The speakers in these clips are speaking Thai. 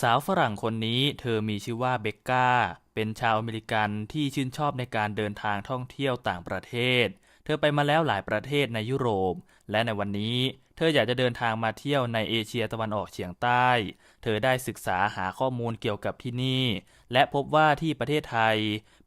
สาวฝรั่งคนนี้เธอมีชื่อว่าเบคก้าเป็นชาวอเมริกันที่ชื่นชอบในการเดินทางท่องเที่ยวต่างประเทศ เธอไปมาแล้วหลายประเทศในยุโรป และในวันนี้ เธออยากจะเดินทางมาเที่ยวในเอเชียตะวันออกเฉียงใต้ เธอได้ศึกษาหาข้อมูลเกี่ยวกับที่นี่ และพบว่าที่ประเทศไทย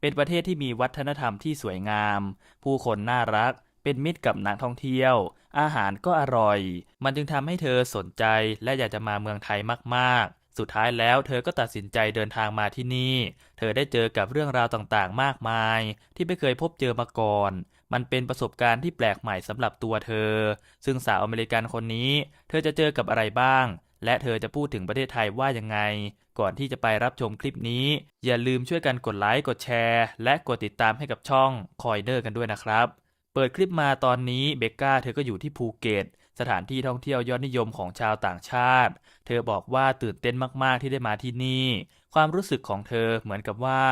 เป็นประเทศที่มีวัฒนธรรมที่สวยงาม ผู้คนน่ารักเป็นมิตรกับนักท่องเที่ยว อาหารก็อร่อย มันจึงทำให้เธอสนใจและอยากจะมาเมืองไทยมากๆ สุดท้ายแล้วเธอก็ตัดสินใจเดินทางมาที่นี่ เธอได้เจอกับเรื่องราวต่างๆ มากมาย ที่ไม่เคยพบเจอมาก่อน มันเป็นประสบการณ์ที่แปลกใหม่สำหรับตัวเธอ ซึ่งสาวอเมริกันคนนี้ เธอจะเจอกับอะไรบ้าง และเธอจะพูดถึงประเทศไทยว่ายังไง ก่อนที่จะไปรับชมคลิปนี้ อย่าลืมช่วยกันกดไลค์ กดแชร์ และกดติดตามให้กับช่องคอยเดอร์กันด้วยนะครับ เปิดคลิปมาตอนนี้เบคก้าเธอก็อยู่ที่ภูเก็ต สถานที่ท่องเที่ยวยอดนิยมของชาวต่างชาติ เธอบอกว่าตื่นเต้นมาก ๆ ที่ได้มาที่นี่ ความรู้สึกของเธอเหมือนกับว่า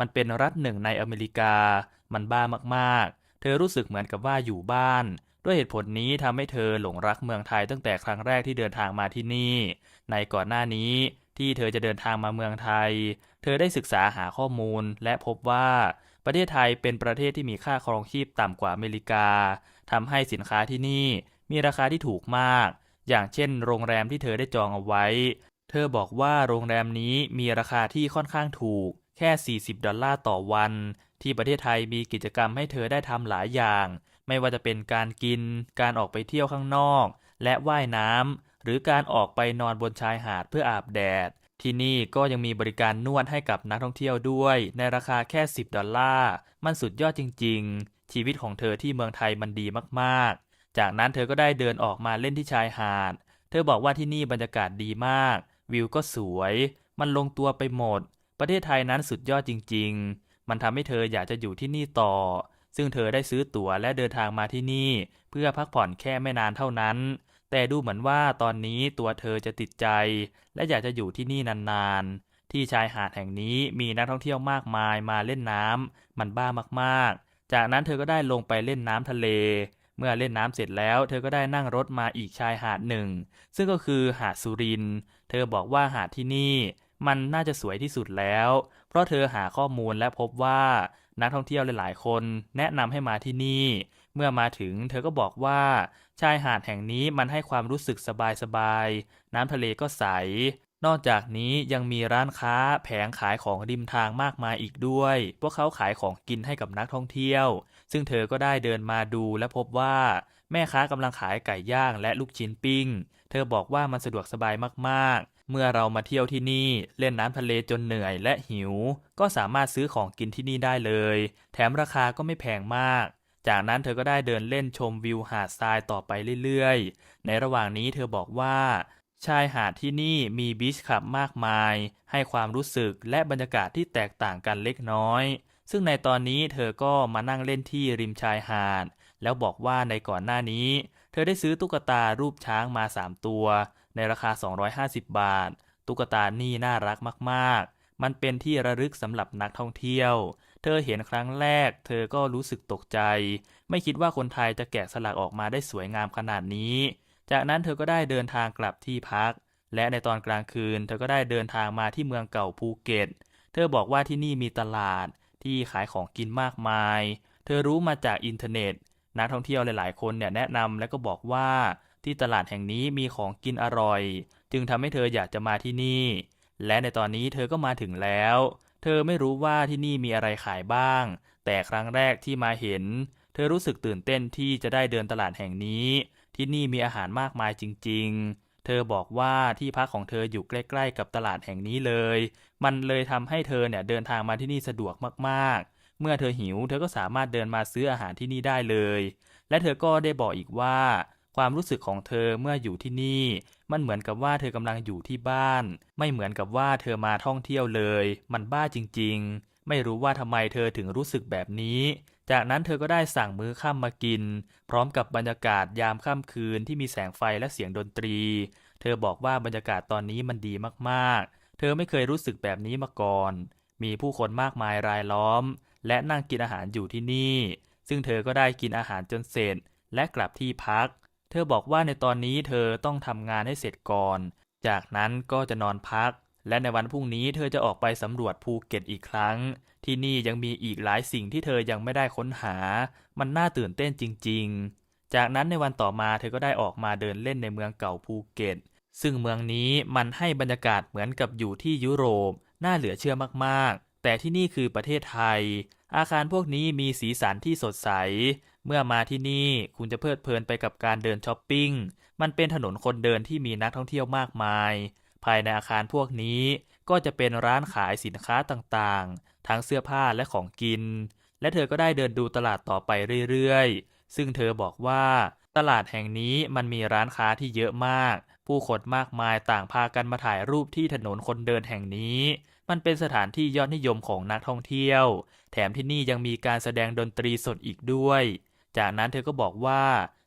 มันเป็นรัฐหนึ่งในอเมริกา มันบ้ามากๆ เธอรู้สึกเหมือนกับว่าอยู่บ้าน ด้วยเหตุผลนี้ทำให้เธอหลงรักเมืองไทยตั้งแต่ครั้งแรกที่เดินทางมาที่นี่ ในก่อนหน้านี้ที่เธอจะเดินทางมาเมืองไทย เธอได้ศึกษาหาข้อมูลและพบว่าประเทศไทยเป็นประเทศที่มีค่าครองชีพต่ำกว่าอเมริกาทำให้สินค้าที่นี่ มีราคาที่ถูกมาก อย่างเช่น โรงแรมที่เธอได้จองเอาไว้ เธอบอกว่าโรงแรมนี้มีราคาที่ค่อนข้างถูก แค่ 40 ดอลลาร์ต่อวัน ที่ประเทศไทยมีกิจกรรมให้เธอได้ทำหลายอย่าง ไม่ว่าจะเป็นการกิน การออกไปเที่ยวข้างนอก และว่ายน้ำหรือการออกไปนอนบนชายหาดเพื่ออาบแดด ที่นี่ก็ยังมีบริการนวดให้กับนักท่องเที่ยวด้วย ในราคาแค่ 10 ดอลลาร์ มันสุดยอดจริง ๆ ชีวิตของเธอที่เมืองไทยมันดีมากๆ จากนั้นเธอก็ได้เดินออกมาเล่นที่ชายหาด เธอบอกว่าที่นี่บรรยากาศดีมาก วิวก็สวย มันลงตัวไปหมด ประเทศไทยนั้นสุดยอดจริง ๆ มันทำให้เธออยากจะอยู่ที่นี่ต่อ ซึ่งเธอได้ซื้อตั๋วและเดินทางมาที่นี่ เพื่อพักผ่อนแค่ไม่นานเท่านั้น แต่ดูเหมือนว่าตอนนี้ตัวเธอจะติดใจ และอยากจะอยู่ที่นี่นานๆ ที่ชายหาดแห่งนี้มีนักท่องเที่ยวมากมายมาเล่นน้ำมันบ้ามากๆ จากนั้นเธอก็ได้ลงไปเล่นน้ำทะเล เมื่อเล่นน้ำเสร็จแล้ว เธอก็ได้นั่งรถมาอีกชายหาดหนึ่ง ซึ่งก็คือหาดสุริน เธอบอกว่าหาดที่นี่มันน่าจะสวยที่สุดแล้ว เพราะเธอหาข้อมูลและพบว่านักท่องเที่ยวหลายๆ คนแนะนำให้มาที่นี่ เมื่อมาถึงเธอก็บอกว่า ชายหาดแห่งนี้มันให้ความรู้สึกสบายๆ น้ำทะเลก็ใส นอกจากนี้ยังมีร้านค้าแผงขายของริมทางมากมายอีกด้วย พวกเขาขายของกินให้กับนักท่องเที่ยว ซึ่งเธอก็ได้เดินมาดูและพบว่า แม่ค้ากำลังขายไก่ย่างและลูกชิ้นปิ้ง เธอบอกว่ามันสะดวกสบายมากๆ เมื่อเรามาเที่ยวที่นี่เล่นน้ำทะเลจนเหนื่อยและหิว ก็สามารถซื้อของกินที่นี่ได้เลย แถมราคาก็ไม่แพงมากจากนั้นเธอก็ได้เดินเล่นชมวิวหาดทรายต่อไปเรื่อยๆ ในระหว่างนี้เธอบอกว่า ชายหาดที่นี่มีบีชคลับมากมาย ให้ความรู้สึกและบรรยากาศที่แตกต่างกันเล็กน้อย ซึ่งในตอนนี้เธอก็มานั่งเล่นที่ริมชายหาด แล้วบอกว่าในก่อนหน้านี้ เธอได้ซื้อตุ๊กตารูปช้างมา 3 ตัว ในราคา 250 บาท ตุ๊กตานี่น่ารักมากๆ มันเป็นที่ระลึกสำหรับนักท่องเที่ยว เธอเห็นครั้งแรก เธอก็รู้สึกตกใจ ไม่คิดว่าคนไทยจะแกะสลักออกมาได้สวยงามขนาดนี้ จากนั้นเธอก็ได้เดินทางกลับที่พัก และในตอนกลางคืน เธอก็ได้เดินทางมาที่เมืองเก่าภูเก็ต เธอบอกว่าที่นี่มีตลาดที่ขายของกินมากมาย เธอรู้มาจากอินเทอร์เน็ต นักท่องเที่ยวหลาย ๆ คนเนี่ยแนะนำและก็บอกว่าที่ตลาดแห่งนี้มีของกินอร่อย จึงทำให้เธออยากจะมาที่นี่ และในตอนนี้เธอก็มาถึงแล้ว เธอไม่รู้ว่าที่นี่มีอะไรขายบ้าง แต่ครั้งแรกที่มาเห็น เธอรู้สึกตื่นเต้นที่จะได้เดินตลาดแห่งนี้ ที่นี่มีอาหารมากมายจริง ๆ เธอบอกว่าที่พักของเธออยู่ใกล้ๆ กับตลาดแห่งนี้เลย มันเลยทำให้เธอเนี่ยเดินทางมาที่นี่สะดวกมากๆ เมื่อเธอหิว เธอก็สามารถเดินมาซื้ออาหารที่นี่ได้เลย และเธอก็ได้บอกอีกว่า ความรู้สึกของเธอเมื่ออยู่ที่นี่ มันเหมือนกับว่าเธอกำลังอยู่ที่บ้าน ไม่เหมือนกับว่าเธอมาท่องเที่ยวเลย มันบ้าจริง ๆ ไม่รู้ว่าทำไมเธอถึงรู้สึกแบบนี้ จากนั้นเธอก็ได้สั่งมื้อค่ำมากิน พร้อมกับบรรยากาศยามค่ำคืนที่มีแสงไฟและเสียงดนตรี เธอบอกว่าบรรยากาศตอนนี้มันดีมากๆ เธอไม่เคยรู้สึกแบบนี้มาก่อน มีผู้คนมากมายรายล้อม และนั่งกินอาหารอยู่ที่นี่ ซึ่งเธอก็ได้กินอาหารจนเสร็จ และกลับที่พัก เธอบอกว่าในตอนนี้เธอต้องทำงานให้เสร็จก่อน จากนั้นก็จะนอนพัก และในวันพรุ่งนี้เธอจะออกไปสำรวจภูเก็ตอีกครั้ง ที่นี่ยังมีอีกหลายสิ่งที่เธอยังไม่ได้ค้นหา มันน่าตื่นเต้นจริง ๆ จากนั้นในวันต่อมาเธอก็ได้ออกมาเดินเล่นในเมืองเก่าภูเก็ต ซึ่งเมืองนี้มันให้บรรยากาศเหมือนกับอยู่ที่ยุโรป น่าเหลือเชื่อมากๆ แต่ที่นี่คือประเทศไทย อาคารพวกนี้มีสีสันที่สดใส เมื่อมาที่นี่คุณจะเพลิดเพลินไปกับการเดินช้อปปิ้ง มันเป็นถนนคนเดินที่มีนักท่องเที่ยวมากมาย ภายในอาคารพวกนี้ก็จะเป็นร้านขายสินค้าต่างๆ ทั้งเสื้อผ้าและของกิน และเธอก็ได้เดินดูตลาดต่อไปเรื่อยๆ ซึ่งเธอบอกว่าตลาดแห่งนี้มันมีร้านค้าที่เยอะมาก ผู้คนมากมายต่างพากันมาถ่ายรูปที่ถนนคนเดินแห่งนี้ มันเป็นสถานที่ยอดนิยมของนักท่องเที่ยว แถมที่นี่ยังมีการแสดงดนตรีสดอีกด้วย จากนั้นเธอก็บอกว่า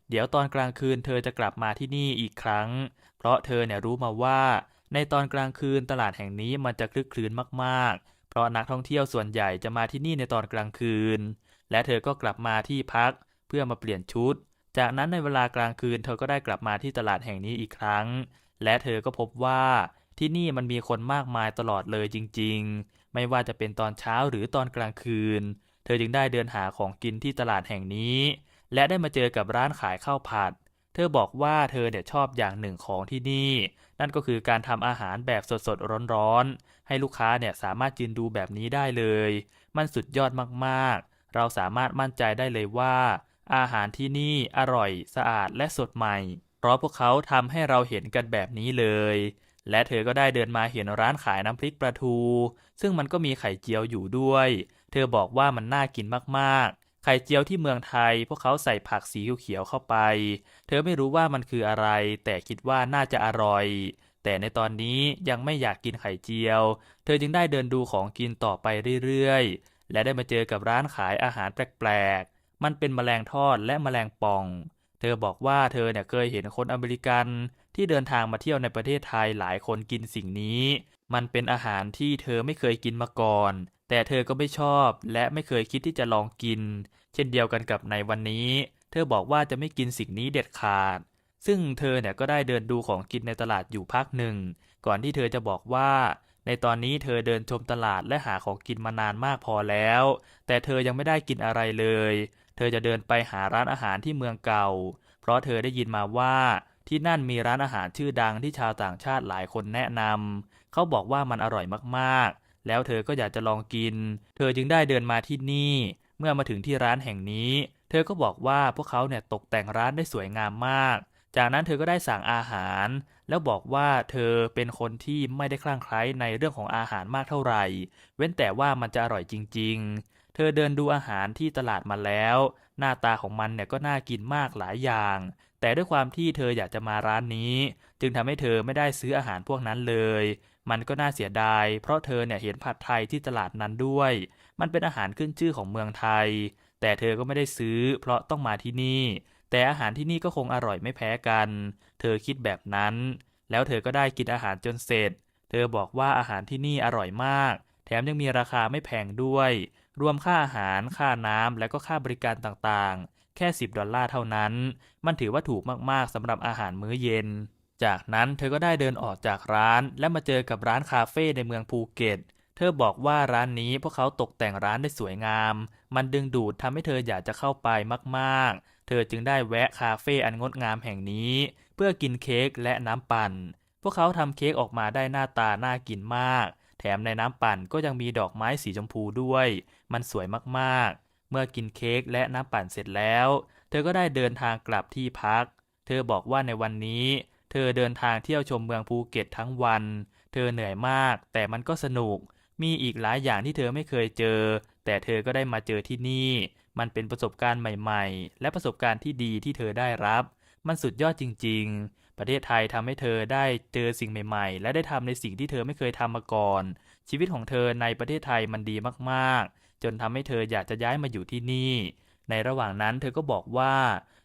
เดี๋ยวตอนกลางคืนเธอจะกลับมาที่นี่อีกครั้ง เพราะเธอเนี่ยรู้มาว่า ในตอนกลางคืนตลาดแห่งนี้มันจะคลึกคลื้นมากๆ เพราะนักท่องเที่ยวส่วนใหญ่จะมาที่นี่ในตอนกลางคืน และเธอก็กลับมาที่พักเพื่อมาเปลี่ยนชุด จากนั้นในเวลากลางคืน เธอก็ได้กลับมาที่ตลาดแห่งนี้อีกครั้ง และเธอก็พบว่าที่นี่มันมีคนมากมายตลอดเลยจริง ๆ ไม่ว่าจะเป็นตอนเช้าหรือตอนกลางคืน เธอจึงได้เดินหาของกินที่ตลาดแห่งนี้ และได้มาเจอกับร้านขายข้าวผัด เธอบอกว่าเธอเนี่ยชอบอย่างหนึ่งของที่นี่ นั่นก็คือการทำอาหารแบบสดๆร้อนๆ ให้ลูกค้าเนี่ยสามารถยืนดูแบบนี้ได้เลย มันสุดยอดมากๆ เราสามารถมั่นใจได้เลยว่า อาหารที่นี่อร่อยสะอาดและสดใหม่ เพราะพวกเขาทำให้เราเห็นกันแบบนี้เลย และเธอก็ได้เดินมาเห็นร้านขายน้ำพริกปลาทู ซึ่งมันก็มีไข่เจียวอยู่ด้วย เธอบอกว่ามันน่ากินมากๆ ไข่เจียวที่เมืองไทย พวกเขาใส่ผักสีเขียวเข้าไป เธอไม่รู้ว่ามันคืออะไร แต่คิดว่าน่าจะอร่อย แต่ในตอนนี้ยังไม่อยากกินไข่เจียว เธอจึงได้เดินดูของกินต่อไปเรื่อยๆ และได้มาเจอกับร้านขายอาหารแปลกๆ มันเป็นมแมลงทอดและมแมลงป่อง เธอบอกว่าเธอเนี่ยเคยเห็นคนอเมริกัน ที่เดินทางมาเที่ยวในประเทศไทยหลายคนกินสิ่งนี้ มันเป็นอาหารที่เธอไม่เคยกินมาก่อน แต่เธอก็ไม่ชอบและไม่เคยคิดที่จะลองกิน เช่นเดียวกันกับในวันนี้ เธอบอกว่าจะไม่กินสิ่งนี้เด็ดขาด ซึ่งเธอเนี่ยก็ได้เดินดูของกินในตลาดอยู่พักหนึ่ง ก่อนที่เธอจะบอกว่า ในตอนนี้เธอเดินชมตลาดและหาของกินมานานมากพอแล้ว แต่เธอยังไม่ได้กินอะไรเลย เธอจะเดินไปหาร้านอาหารที่เมืองเก่า เพราะเธอได้ยินมาว่าที่นั่นมีร้านอาหารชื่อดังที่ชาวต่างชาติหลายคนแนะนำ เขาบอกว่ามันอร่อยมากๆ แล้วเธอก็อยากจะลองกิน เธอจึงได้เดินมาที่นี่ เมื่อมาถึงที่ร้านแห่งนี้ เธอก็บอกว่าพวกเขาเนี่ยตกแต่งร้านได้สวยงามมาก จากนั้นเธอก็ได้สั่งอาหาร แล้วบอกว่าเธอเป็นคนที่ไม่ได้คลั่งไคล้ในเรื่องของอาหารมากเท่าไหร่ เว้นแต่ว่ามันจะอร่อยจริง ๆ เธอเดินดูอาหารที่ตลาดมาแล้ว หน้าตาของมันเนี่ยก็น่ากินมากหลายอย่าง แต่ด้วยความที่เธออยากจะมาร้านนี้ จึงทำให้เธอไม่ได้ซื้ออาหารพวกนั้นเลย มันก็น่าเสียดาย เพราะเธอเนี่ยเห็นผัดไทยที่ตลาดนั้นด้วย มันเป็นอาหารขึ้นชื่อของเมืองไทย แต่เธอก็ไม่ได้ซื้อ เพราะต้องมาที่นี่ แต่อาหารที่นี่ก็คงอร่อยไม่แพ้กัน เธอคิดแบบนั้น แล้วเธอก็ได้กินอาหารจนเสร็จ เธอบอกว่าอาหารที่นี่อร่อยมาก แถมยังมีราคาไม่แพงด้วย รวมค่าอาหาร ค่าน้ำและก็ค่าบริการต่างๆ แค่ 10 ดอลลาร์เท่านั้น มันถือว่าถูกมากๆสำหรับอาหารมื้อเย็น จากนั้นเธอก็ได้เดินออกจากร้าน และมาเจอกับร้านคาเฟ่ในเมืองภูเก็ต เธอบอกว่าร้านนี้พวกเขาตกแต่งร้านได้สวยงาม มันดึงดูดทำให้เธออยากจะเข้าไปมากๆ เธอจึงได้แวะคาเฟ่อันงดงามแห่งนี้ เพื่อกินเค้กและน้ำปั่น พวกเขาทำเค้กออกมาได้หน้าตาน่ากินมาก แถมในน้ำปั่นก็ยังมีดอกไม้สีชมพูด้วย มันสวยมากๆ เมื่อกินเค้กและน้ำปั่นเสร็จแล้ว เธอก็ได้เดินทางกลับที่พัก เธอบอกว่าในวันนี้ เธอเดินทางเที่ยวชมเมืองภูเก็ตทั้งวัน เธอเหนื่อยมาก แต่มันก็สนุก มีอีกหลายอย่างที่เธอไม่เคยเจอ แต่เธอก็ได้มาเจอที่นี่ มันเป็นประสบการณ์ใหม่ ๆ และประสบการณ์ที่ดีที่เธอได้รับ มันสุดยอดจริง ๆ ประเทศไทยทำให้เธอได้เจอสิ่งใหม่ ๆ และได้ทำในสิ่งที่เธอไม่เคยทำมาก่อน ชีวิตของเธอในประเทศไทยมันดีมากๆ จนทำให้เธออยากจะย้ายมาอยู่ที่นี่ ในระหว่างนั้นเธอก็บอกว่า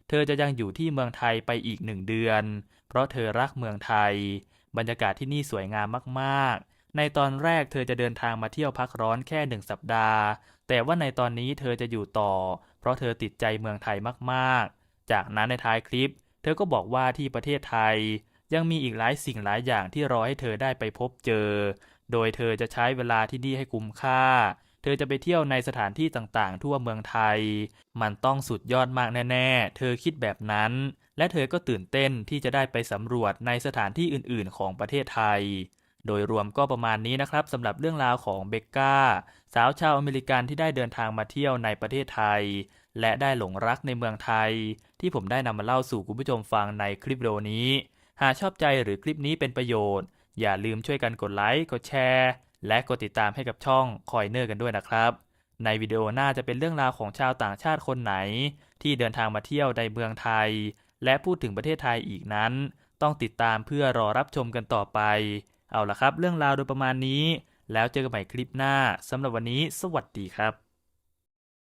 เธอจะยังอยู่ที่เมืองไทยไปอีกหนึ่งเดือน เพราะเธอรักเมืองไทย บรรยากาศที่นี่สวยงามมากๆ ในตอนแรกเธอจะเดินทางมาเที่ยวพักร้อนแค่หนึ่งสัปดาห์ แต่ว่าในตอนนี้เธอจะอยู่ต่อ เพราะเธอติดใจเมืองไทยมากๆ จากนั้นในท้ายคลิป เธอก็บอกว่าที่ประเทศไทย ยังมีอีกหลายสิ่งหลายอย่างที่รอให้เธอได้ไปพบเจอ โดยเธอจะใช้เวลาที่นี่ให้คุ้มค่า เธอจะไปเที่ยวในสถานที่ต่างๆ ทั่วเมืองไทย มันต้องสุดยอดมากแน่ ๆ เธอคิดแบบนั้น และเธอก็ตื่นเต้นที่จะได้ไปสำรวจในสถานที่อื่นๆ ของประเทศไทย โดยรวมก็ประมาณนี้นะครับสำหรับเรื่องราวของเบกกาสาวชาวอเมริกันที่ได้เดินทางมาเที่ยวในประเทศไทย และได้หลงรักในเมืองไทย ที่ผมได้นำมาเล่าสู่คุณผู้ชมฟังในคลิปวิดีโอนี้ หากชอบใจหรือคลิปนี้เป็นประโยชน์ อย่าลืมช่วยกันกดไลค์กดแชร์ และกดติดตามให้กับช่องคอยเนอร์กันด้วยนะครับ ในวิดีโอหน้าจะเป็นเรื่องราวของชาวต่างชาติคนไหน ที่เดินทางมาเที่ยวในเมืองไทย และพูดถึงประเทศไทยอีกนั้น ต้องติดตามเพื่อรอรับชมกันต่อไป เอาละครับ เรื่องราวโดยประมาณนี้ แล้วเจอกันใหม่คลิปหน้าสำหรับวันนี้ สวัสดีครับ